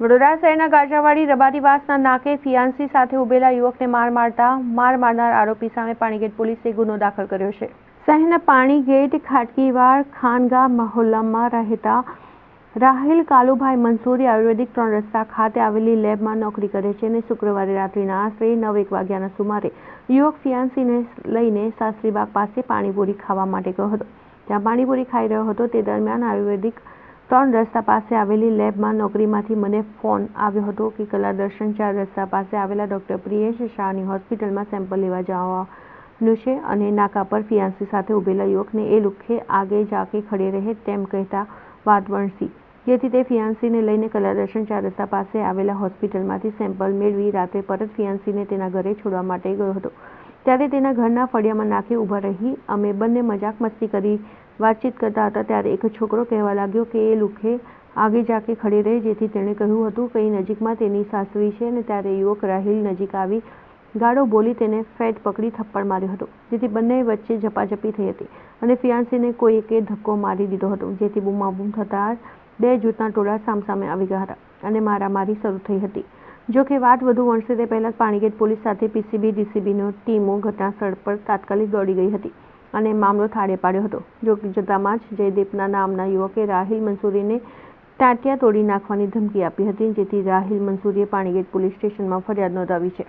વડોદરા શહેરના ગાજરાવાડી રબારીવાસના નાકે ફિયાન્સી સાથે ઉભેલા યુવકને માર મારતા માર મારનાર આરોપી સામે પાણીગેટ પોલીસે ગુનો દાખલ કર્યો છે. શહેરના પાણીગેટ ખાટકીવાડ ખાનગા મહોલ્લામાં રહેતા રાહિલ કાલુભાઈ મંસૂરી આયુર્વેદિક ત્રણ રસ્તા ખાતે આવેલી લેબમાં નોકરી કરે છે અને શુક્રવારે રાત્રિના આશરે નવ એક વાગ્યાના સુમારે યુવક ફિયાન્સીને લઈને સાસરીબાગ પાસે પાણીપુરી ખાવા માટે ગયો હતો. ત્યાં પાણીપુરી ખાઈ રહ્યો હતો, તે દરમિયાન આયુર્વેદિક ત્રણ રસ્તા પાસે આવેલી લેબમાં નોકરીમાંથી મને ફોન આવ્યો હતો કે કલા દર્શન ચાર રસ્તા પાસે આવેલા ડૉક્ટર પ્રિયેશ શાહની હોસ્પિટલમાં સેમ્પલ લેવા જવાનું છે અને નાકા પર ફિયાન્સી સાથે ઊભેલા યુવકને એ લુખે આગે જાકે ખડે રહે તેમ કહેતા વાત વણસી. જેથી તે ફિયાન્સીને લઈને કલા દર્શન ચાર રસ્તા પાસે આવેલા હોસ્પિટલમાંથી સેમ્પલ મેળવી રાત્રે પરત ફિયાન્સીને તેના ઘરે છોડવા માટે ગયો હતો. ત્યારે તેના ઘરના ફળિયામાં નાખી ઊભા રહી અમે બંને મજાક મસ્તી કરી વાતચીત કરતા હતા ત્યારે એક છોકરો કહેવા લાગ્યો કે એ લુખે આગે જાકે ખડી રહે, જેથી તેણે કહ્યું હતું કે એ નજીકમાં તેની સાસરી છે અને ત્યારે યુવક રાહિલ નજીક આવી ગાળો બોલી તેને ફેટ પકડી થપ્પડ માર્યો હતો, જેથી બંને વચ્ચે ઝપાઝપી થઈ હતી અને ફિયાન્સીને કોઈકે ધક્કો મારી દીધો હતો, જેથી બૂમાબૂમ થતાં બે જૂથના ટોળા સામસામે આવી ગયા હતા અને મારામારી શરૂ થઈ હતી. જો કે વાત વધુ વણસે તે પહેલાં પાણીગેટ પોલીસ સાથે પીસીબી, ડીસીબીનો ટીમો ઘટનાસ્થળ પર તાત્કાલિક દોડી ગઈ હતી. અને મામલો થાળે પાડ્યો હતો. જો કે જતામાં જ જયદીપના નામના યુવકે રાહિલ મંસૂરીને ટાંટિયા તોડી નાખવાની ધમકી આપી હતી, જેથી રાહિલ મંસૂરીએ પાણીગેટ પોલીસ સ્ટેશનમાં ફરિયાદ નોંધાવી છે.